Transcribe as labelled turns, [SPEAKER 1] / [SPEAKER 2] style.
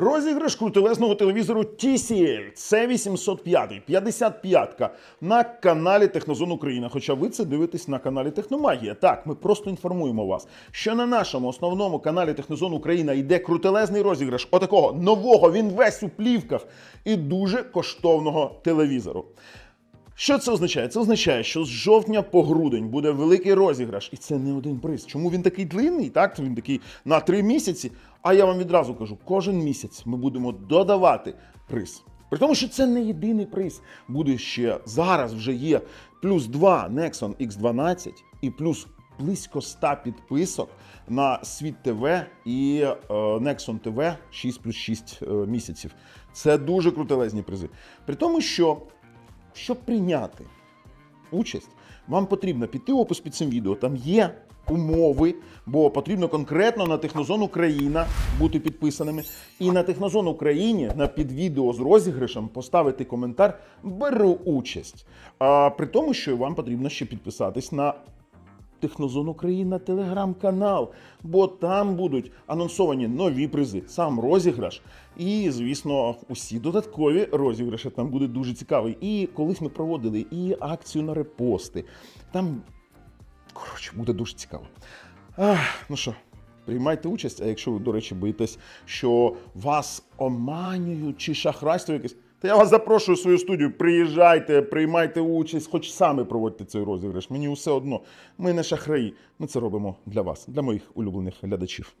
[SPEAKER 1] Розіграш крутелезного телевізору TCL C805 55 на каналі Технозон Україна. Хоча ви це дивитесь на каналі Техномагія. Так, ми просто інформуємо вас, що на нашому основному каналі Технозон Україна йде крутелезний розіграш отакого нового, він весь у плівках і дуже коштовного телевізору. Що це означає? Це означає, що з жовтня по грудень буде великий розіграш, і це не один приз. Чому він такий длинний? Так, він такий на три місяці. А я вам відразу кажу: кожен місяць ми будемо додавати приз. При тому, що це не єдиний приз. Буде ще зараз вже є плюс 2 Nexon X12 і плюс близько 100 підписок на Світ ТВ і е, Nexon TV 6 плюс 6 е, місяців. Це дуже крутелезні призи. При тому, що щоб прийняти участь, вам потрібно піти в опис під цим відео. Там є умови, бо потрібно конкретно на Технозон Україна бути підписаними. І на Технозон Україні на під відео з розіграшем поставити коментар Беру участь. А при тому, що вам потрібно ще підписатись на Технозон Україна телеграм-канал, бо там будуть анонсовані нові призи, сам розіграш. І, звісно, усі додаткові розіграші там буде дуже цікавий. І колись ми проводили і акцію на репости. Там, коротше, буде дуже цікаво. Ах, ну що, приймайте участь, а якщо ви, до речі, боїтесь, що вас оманюють чи шахрайство якесь. Та я вас запрошую в свою студію. Приїжджайте, приймайте участь, хоч самі проводьте цей розіграш. Мені все одно. Ми не шахраї. Ми це робимо для вас, для моїх улюблених глядачів.